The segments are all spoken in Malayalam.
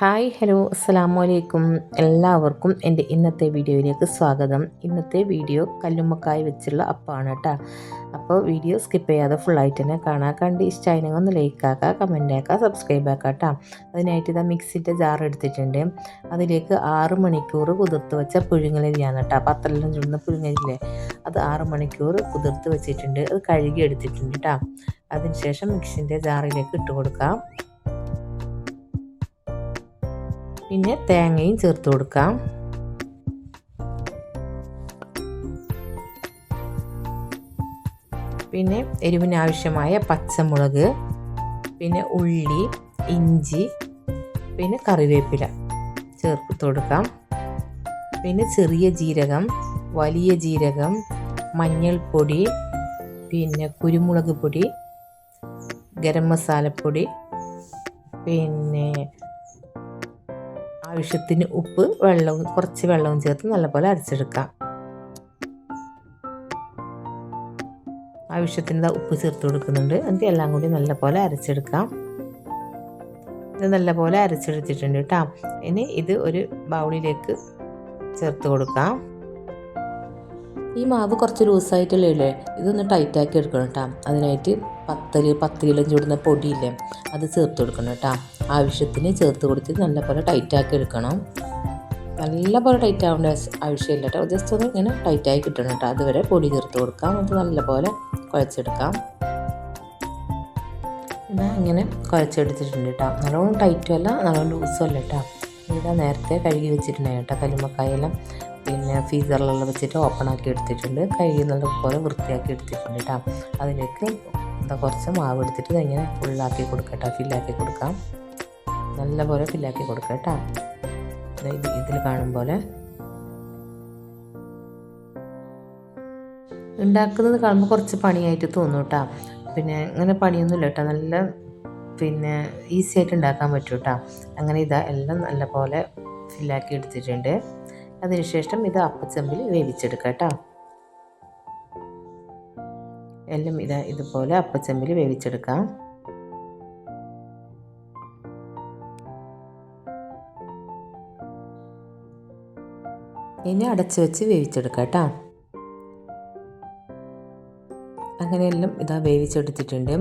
ഹായ് ഹലോ അസ്സാം വലൈക്കും എല്ലാവർക്കും എന്റെ ഇന്നത്തെ വീഡിയോയിലേക്ക് സ്വാഗതം. ഇന്നത്തെ വീഡിയോ കല്ലുമ്മക്കായി വെച്ചുള്ള അപ്പമാണ് കേട്ടോ. അപ്പോൾ വീഡിയോ സ്കിപ്പ് ചെയ്യാതെ ഫുള്ളായിട്ട് തന്നെ കാണാൻ കണ്ട് ഇഷ്ടമായിരുന്നെങ്കിൽ ഒന്ന് ലൈക്ക് ആക്കുക കമന്റ് ആക്കുക സബ്സ്ക്രൈബ് ആക്കുക കേട്ടോ. അതിനായിട്ട് ഇതാ മിക്സിന്റെ ജാർ എടുത്തിട്ടുണ്ട്. അതിലേക്ക് ആറ് മണിക്കൂർ കുതിർത്ത് വെച്ച പുഴുങ്ങലരിയാണ് കേട്ടോ. പത്തെല്ലാം ചുടുന്ന പുഴുങ്ങലില്ലേ അത് ആറ് മണിക്കൂർ കുതിർത്ത് വെച്ചിട്ടുണ്ട്. അത് കഴുകി എടുത്തിട്ടുണ്ട് കേട്ടോ. അതിനുശേഷം മിക്സിന്റെ ജാറിലേക്ക് ഇട്ട് കൊടുക്കാം. പിന്നെ തേങ്ങയും ചേർത്ത് കൊടുക്കാം. പിന്നെ എരിവിനാവശ്യമായ പച്ചമുളക് പിന്നെ ഉള്ളി ഇഞ്ചി പിന്നെ കറിവേപ്പില ചേർത്ത് കൊടുക്കാം. പിന്നെ ചെറിയ ജീരകം വലിയ ജീരകം മഞ്ഞൾപ്പൊടി പിന്നെ കുരുമുളക് പൊടി ഗരം മസാലപ്പൊടി പിന്നെ ആവശ്യത്തിന് ഉപ്പ് വെള്ളവും കുറച്ച് വെള്ളവും ചേർത്ത് നല്ലപോലെ അരച്ചെടുക്കാം. ആവശ്യത്തിന് ഉപ്പ് ചേർത്ത് കൊടുക്കുന്നുണ്ട്. എന്നിട്ട് എല്ലാം കൂടി നല്ലപോലെ അരച്ചെടുക്കാം. ഇത് നല്ലപോലെ അരച്ചെടുത്തിട്ടുണ്ട് കേട്ടോ. ഇനി ഇത് ഒരു ബൗളിലേക്ക് ചേർത്ത് കൊടുക്കാം. ഈ മാവ് കുറച്ച് ലൂസായിട്ടുള്ളേ ഇതൊന്ന് ടൈറ്റാക്കി എടുക്കണം കേട്ടോ. അതിനായിട്ട് പത്തൽ പത്തലിലും ചൂടുന്ന പൊടിയില്ലേ അത് ചേർത്ത് കൊടുക്കണം കേട്ടോ. ആവശ്യത്തിന് ചേർത്ത് കൊടുത്ത് നല്ലപോലെ ടൈറ്റാക്കി എടുക്കണം. നല്ലപോലെ ടൈറ്റ് ആവേണ്ട ആവശ്യമില്ല കേട്ടോ ജസ്റ്റ് ഒന്ന് ഇങ്ങനെ ടൈറ്റായി കിട്ടണം കേട്ടോ അതുവരെ പൊടി ചേർത്ത് കൊടുക്കാം. അത് നല്ലപോലെ കുഴച്ചെടുക്കാം. ഇതാ ഇങ്ങനെ കുഴച്ചെടുത്തിട്ടുണ്ട് കേട്ടോ നല്ലോണം ടൈറ്റും അല്ല നല്ലോണം ലൂസും അല്ല കേട്ടോ ഇതാ നേരത്തെ കഴുകി വെച്ചിട്ടുണ്ടായിരുന്നു കേട്ടോ കല്ലുമ്മക്കായെല്ലാം പിന്നെ ഫീസറിലെല്ലാം വെച്ചിട്ട് ഓപ്പൺ ആക്കി എടുത്തിട്ടുണ്ട്. കഴുകി നല്ലപോലെ വൃത്തിയാക്കി എടുത്തിട്ടുണ്ട് കേട്ടോ അതിലേക്ക് എന്താ കുറച്ച് മാവ് എടുത്തിട്ട് ഇങ്ങനെ ഫുള്ളാക്കി കൊടുക്കട്ടോ ഫില്ലാക്കി കൊടുക്കാം. നല്ലപോലെ ഫില്ലാക്കി കൊടുക്കുക കേട്ടോ. ഇത് ഇതിൽ കാണും പോലെ. ഉണ്ടാക്കുന്നത് കാണുമ്പോൾ കുറച്ച് പണിയായിട്ട് തോന്നും കേട്ടോ. പിന്നെ അങ്ങനെ പണിയൊന്നുമില്ല കേട്ടോ. നല്ല പിന്നെ ഈസി ആയിട്ട് ഉണ്ടാക്കാൻ പറ്റും കേട്ടോ. അങ്ങനെ ഇതാ എല്ലാം നല്ലപോലെ ഫില്ലാക്കി എടുത്തിട്ടുണ്ട്. അതിനുശേഷം ഇത് അപ്പച്ചമ്പിൽ വേവിച്ചെടുക്കാം കേട്ടോ. എല്ലാം ഇതാ ഇതുപോലെ അപ്പച്ചമ്പിൽ വേവിച്ചെടുക്കാം. ഇനി അടച്ചു വെച്ച് വേവിച്ചെടുക്കാം കേട്ടോ. അങ്ങനെയെല്ലാം ഇതാ വേവിച്ചെടുത്തിട്ടുണ്ട്.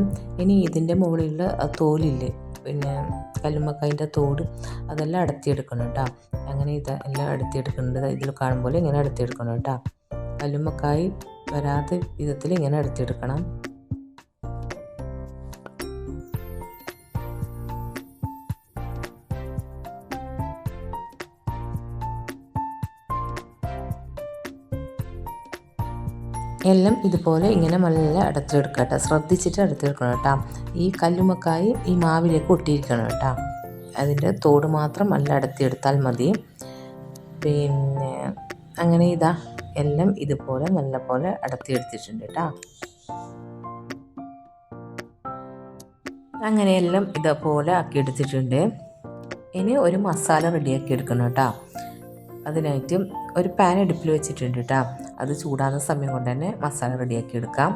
ഇനി ഇതിന്റെ മുകളിലുള്ള തോലില്ലേ പിന്നെ കല്ലുമ്മക്കായന്റെ തോട് അതെല്ലാം അടത്തിയെടുക്കണം കേട്ടോ. അങ്ങനെ ഇത് എല്ലാം അടത്തിയെടുക്കുന്നുണ്ട്. ഇതിൽ കാണുമ്പോൾ ഇങ്ങനെ അടത്തിയെടുക്കണം കേട്ടോ. കല്ലുമ്മക്കായ് വരാത്ത വിധത്തിൽ ഇങ്ങനെ അടത്തിയെടുക്കണം. എല്ലാം ഇതുപോലെ ഇങ്ങനെ നല്ല അടുത്തെടുക്കുക കേട്ടോ. ശ്രദ്ധിച്ചിട്ട് അടുത്തെടുക്കണം കേട്ടോ. ഈ കല്ലുമക്കായി ഈ മാവിലേക്ക് ഒട്ടിയിരിക്കണം കേട്ടോ. അതിന്റെ തോട് മാത്രം നല്ല അടത്തിയെടുത്താൽ മതി. പിന്നെ അങ്ങനെ ഇതാ എല്ലാം ഇതുപോലെ നല്ല പോലെ അടത്തിയെടുത്തിട്ടുണ്ട് കേട്ടോ. അങ്ങനെയെല്ലാം ഇതുപോലെ ആക്കി എടുത്തിട്ടുണ്ട്. ഇനി ഒരു മസാല റെഡിയാക്കി എടുക്കണം കേട്ടോ. അതിനായിട്ട് ഒരു പാൻ അടുപ്പിൽ വെച്ചിട്ടുണ്ട് കേട്ടോ അത് ചൂടാകുന്ന സമയം കൊണ്ട് തന്നെ മസാല റെഡിയാക്കി എടുക്കാം.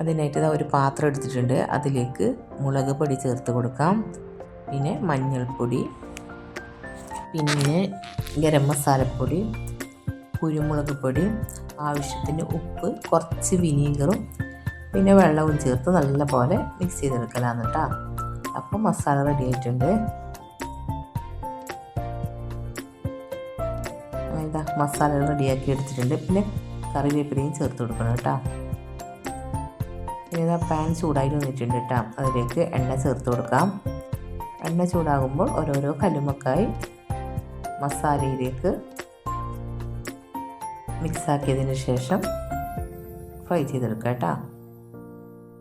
അതിനായിട്ട് ഒരു പാത്രം എടുത്തിട്ടുണ്ട്. അതിലേക്ക് മുളക് പൊടി ചേർത്ത് കൊടുക്കാം. പിന്നെ മഞ്ഞൾപ്പൊടി. പിന്നെ ഗരം മസാലപ്പൊടി കുരുമുളക് പൊടി ആവശ്യത്തിന് ഉപ്പ് കുറച്ച് വിനീഗറും പിന്നെ വെള്ളവും ചേർത്ത് നല്ലപോലെ മിക്സ് ചെയ്തെടുക്കലാണ് കേട്ടോ അപ്പോൾ മസാല റെഡി ആയിട്ടുണ്ട്. ഇതാ മസാല റെഡിയാക്കി എടുത്തിട്ടുണ്ട്. പിന്നെ കറിവേപ്പിലയും ചേർത്ത് കൊടുക്കണം കേട്ടോ. ഇനി ഇതാ പാൻ ചൂടായി വന്നിട്ടുണ്ട് കേട്ടോ. അതിലേക്ക് എണ്ണ ചേർത്ത് കൊടുക്കാം. എണ്ണ ചൂടാകുമ്പോൾ ഓരോരോ കല്ലുമക്കായി മസാലയിലേക്ക് മിക്സാക്കിയതിന് ശേഷം ഫ്രൈ ചെയ്തെടുക്കുക കേട്ടോ.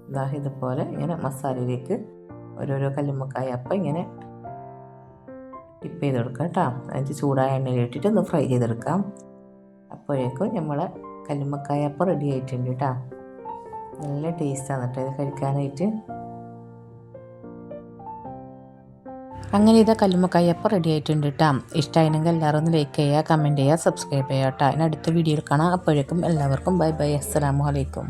ഇതാ ഇതുപോലെ ഇങ്ങനെ മസാലയിലേക്ക് ഓരോരോ കല്ലുമ്മക്കായ അപ്പം ഇങ്ങനെ ടിപ്പ് ചെയ്തെടുക്കാം കേട്ടോ. അതിന്റെ ചൂടായ എണ്ണയിലിട്ടിട്ട് ഒന്ന് ഫ്രൈ ചെയ്തെടുക്കാം. അപ്പോഴേക്കും നമ്മൾ കല്ലുമ്മക്കായ അപ്പം റെഡി ആയിട്ടുണ്ട് കേട്ടോ. നല്ല ടേസ്റ്റാണ് കേട്ടോ ഇത് കഴിക്കാനായിട്ട്. അങ്ങനെ ഇതാ കല്ലുമ്മക്കായ അപ്പം റെഡി ആയിട്ടുണ്ട് കേട്ടോ. ഇഷ്ടമായിരുന്നെങ്കിൽ എല്ലാവരും ഒന്ന് ലൈക്ക് ചെയ്യുക കമന്റ് ചെയ്യുക സബ്സ്ക്രൈബ് ചെയ്യുക കേട്ടോ. അതിനടുത്ത വീഡിയോയിൽ കാണാം. അപ്പോഴേക്കും എല്ലാവർക്കും ബൈ ബൈ അസ്സലാമലൈക്കും